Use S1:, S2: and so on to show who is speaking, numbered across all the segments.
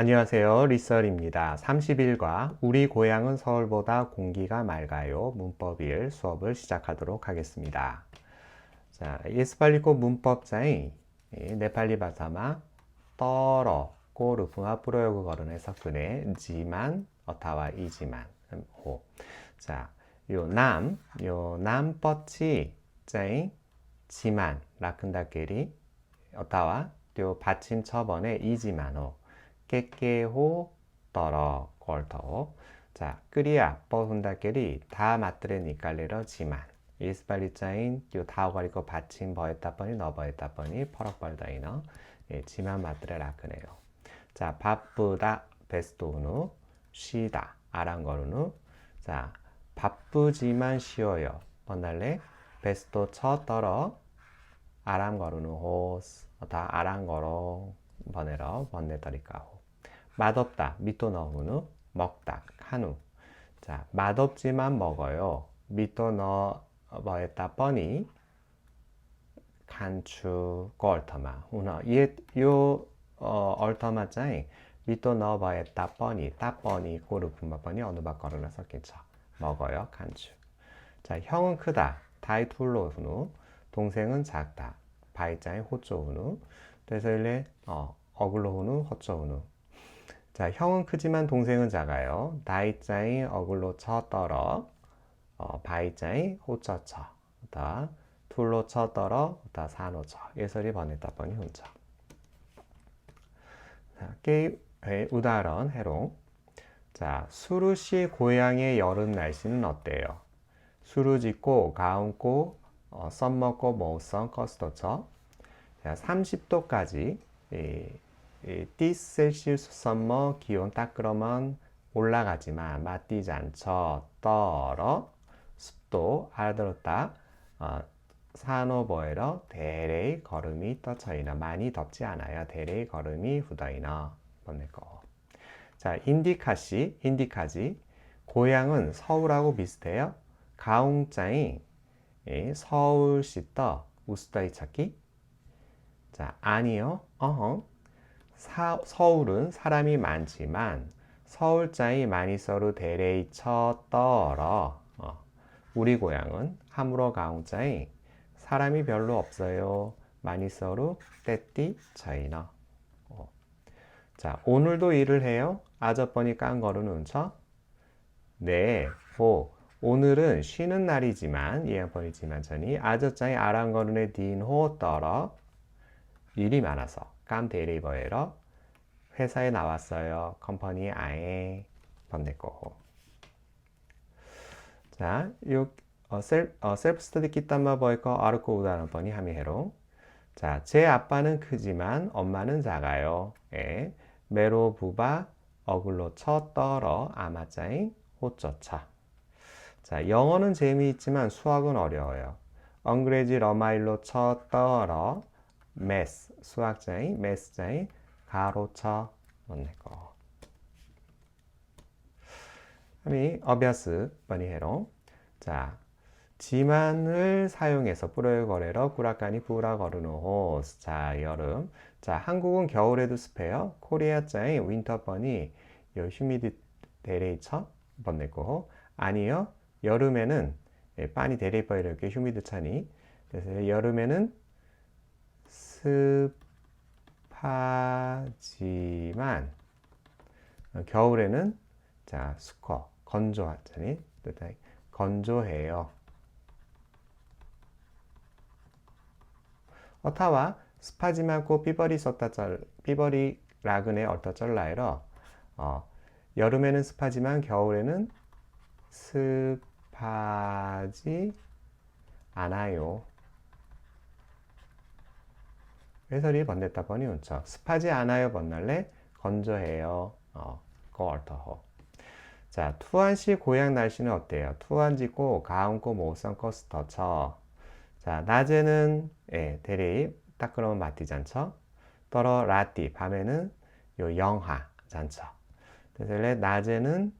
S1: 안녕하세요. 리설입니다. 30일과 우리 고향은 서울보다 공기가 맑아요. 문법 1 수업을 시작하도록 하겠습니다. 자, 예스팔리코 문법자의 네팔리 바사마 떨어 꼬르 풍화 뿌려요구 거른 해석근의 지만 어타와 이지만 호. 자, 요 남, 요 남뻗치 자의 지만 라큰다케리 어타와 또 받침 처번에 이지만호 깨깨호 떨어 걸터 자 끄리야 뻐훈다끼리 다 맞들에 니깔레러 지만. 이스팔리자인 요 다오가리고 받침 버했다 뻔이 너 버했다 뻔이 퍼럭벌다이너. 예, 지만 맞들에 라크네요. 자 바쁘다 베스토우누. 쉬다 아랑거루누. 자 바쁘지만 쉬어요. 번날레 베스토 쳐 떨어 아랑거루누. 호스. 다 아랑거로 번에러 번네터리까호 맛없다. 미또 너후누 먹다. 카누 자 맛없지만 먹어요. 미또 너 뭐했다 뻔히 간추 거얼터마. 우나 예요 어, 얼터마 짜이 미또 너 뭐했다 뻔히 따 뻔히 고르품마 뻔히 어느 바거르나 섞겠죠. 먹어요 간추. 자 형은 크다. 다이 툴로 후누. 동생은 작다. 바이짜이 호조 후누. 그래서 일레 어, 어글로 후누 허쩌 후누 자, 형은 크지만 동생은 작아요. 다이짜이 어글로 쳐 떨어. 어, 바이짜이 호쳐 쳐. 다 둘로 쳐 떨어. 다 산호 쳐. 예설이 번했다 번이 hun쳐. 자, 게이 우다런 해롱. 자, 수루시 고향의 여름 날씨는 어때요? 수루짓고 가운고 어, 썸먹고 모우성 커스터쳐. 자, 30도까지 띠셀시우스 썸머 기온 딱 그러면 올라가지만 맞뛰지 않죠. 떨어 습도 알아들었다. 어, 산호버에러 대레이 걸음이 떠쳐이나 많이 덥지 않아요. 대레이 걸음이 후더이나 번낼 거. 자 인디카시 인디카지 고향은 서울하고 비슷해요. 가웅짱이 서울시 떠 우스다이 찾기. 자 아니요. 어허. 사, 서울은 사람이 많지만 서울자이 많이 써루 대레이 쳐 떨어. 어. 우리 고향은 함으로 가운자이 사람이 별로 없어요. 많이 써루 떼띠 차이너. 어. 자 오늘도 일을 해요. 아저번이 깐 거르는 쳐 네, 호 오늘은 쉬는 날이지만 예언번이지만 전이 아저짱이 아랑거른의 딘호 떨어. 일이 많아서 깜 데리버에러 회사에 나왔어요. 컴퍼니 아예 번내고 자, 요 어, 셀, 어, 셀프 스터디 키땀마 버이커 아르코 우다는 번이 하미해로 자, 제 아빠는 크지만 엄마는 작아요. 예. 메로 부바 어글로 쳐 떨어 아마짜잉 호쩌차 자, 영어는 재미있지만 수학은 어려워요. 엉그레지 러마일로 쳐 떨어 메스 수학자인 메스자인 가로쳐 넣네 거. 그다음에 어비아스 버니헤로. 자 지만을 사용해서 뿌려요 거래러 꾸라까니 뿌라 거르노 자 여름 자 한국은 겨울에도 습해요. 코리아자인 윈터 버니 요 휴미디 데레이처 번내고 아니요 여름에는 예, 빠니 데레이퍼 이렇게 휴미드 차니 그래서 여름에는 습하지만 어, 겨울에는 자 수커 건조하자니 건조해요. 어타와 습하지만 고 삐버리 썼다 절 삐버리 라근에 얼터 쩔라이러 어, 여름에는 습하지만 겨울에는 습하지 않아요. 해설이 번됐다 번이 운척 습하지 않아요 번날래? 건조해요. 어, 거얼터호 자 투안시 고향 날씨는 어때요? 투안 지고 가운고 모성 커스터쳐. 자 낮에는 예, 대리 딱 그러면 마티 잔처 떨어 라띠 밤에는 요 영하 잔처 그래서 낮에는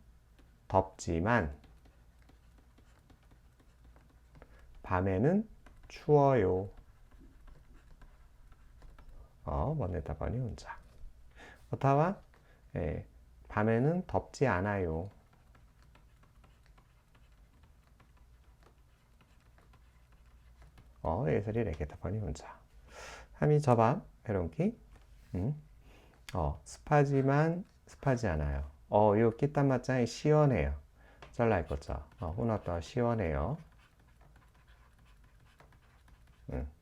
S1: 덥지만 밤에는 추워요 어, 번에다번이 혼자. 어타와 예, 밤에는 덥지 않아요. 어, 예설이 레게타폰이 문자. 함이 저밤, 해롱기. 음. 어, 습하지만 습하지 않아요. 어, 요 끼땀 맞짱이 시원해요. 잘라 있겠죠. 어, 혼났다 시원해요. 음.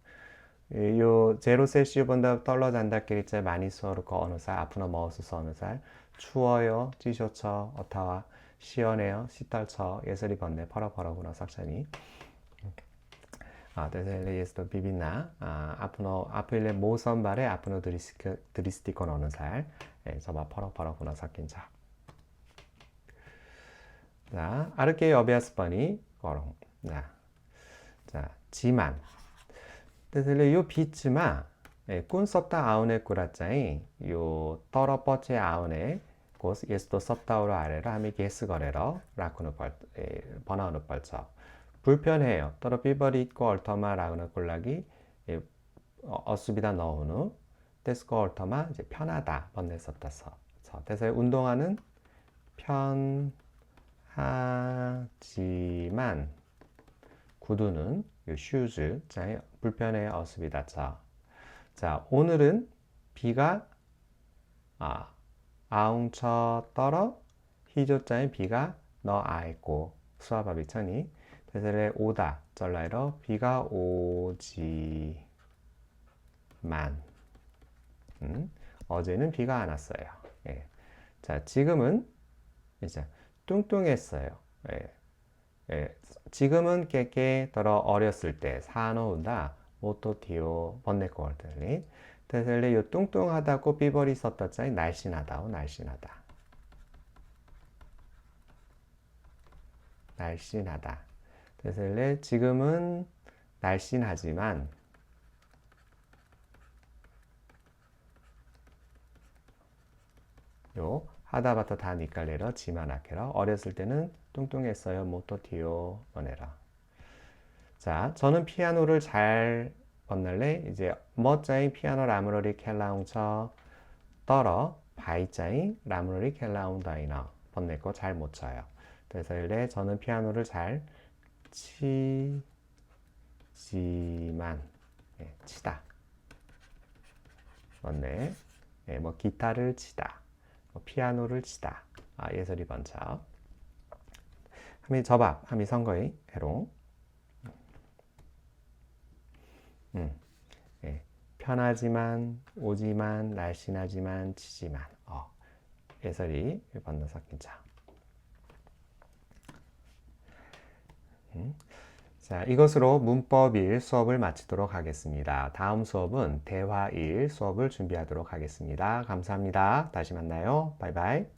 S1: 이- 요 제로 셀시우보다 떨어진다 끼리째 많이 수어르고 어느 살 아프나 먹었어 어느 살 추워요 찌쇼처 어타와 시원해요 시떨처 예설이 번네 퍼러퍼러구나 삭찬이 아, 데셀레 예스도 비비나 아, 아프노 아프일레 모선발에 아프노 드리스크 드리스티콘 어느 살 예, 저바 퍼러퍼러구나 삭긴 자. 자, 아르케 어비아스퍼니 거롱. 자, 자, 지만. 데셀레 요 비츠마 예, 꾼 섭다 아우네 꾸라짜이 요 떨어 뻗제 아우네 고 예스도 섭다우로 아래로 하미 게스 거래러 라쿠노 벌 예, 번아우노 벌쳐. 불편해요. 떨어 삐버리 있고 얼터마 라우나 꼴라기 예, 어, 어수비다 넣으누. 데스코 얼터마 이제 편하다. 번내 썼다서 그래서 운동화는 편하지만 구두는 요 슈즈 자 불편해 어수비다 자. 자 오늘은 비가 아 아웅처 떨어 희조자인 비가 너 아있고 수아바비 천이 대세를 오다 쩔라이러 비가 오지만 음, 어제는 비가 안 왔어요. 예. 자 지금은 이제 뚱뚱했어요. 예. 예. 지금은 깨깨 떨어 어렸을 때 사노우다 모토티오 번네코 얼들리 대셀레 요 뚱뚱하다고 삐버리 썼다 짜이 날씬하다오 날씬하다 날씬하다 대셀레 지금은 날씬하지만 요 하다바타 다 니깔레러 지만아케러 어렸을 때는 뚱뚱했어요. 모토티오 번에라. 자 저는 피아노를 잘 번날래? 이제 멋자인 피아노 라무로리 켈라웅처 떨어 바이자인 라무로리 켈라웅 다이너 번내거 잘못 쳐요. 그래서 일래 저는 피아노를 잘 치지만 예, 치다. 번네. 예, 뭐 기타를 치다. 뭐 피아노를 치다. 아, 예설이 번차 함이 저밥 함이 선거의 해롱 음, 예. 편하지만 오지만 날씬하지만 치지만 어, 예설이 번너 섞인 자. 음. 자, 이것으로 문법 1 수업을 마치도록 하겠습니다. 다음 수업은 대화 1 수업을 준비하도록 하겠습니다. 감사합니다. 다시 만나요. 바이바이.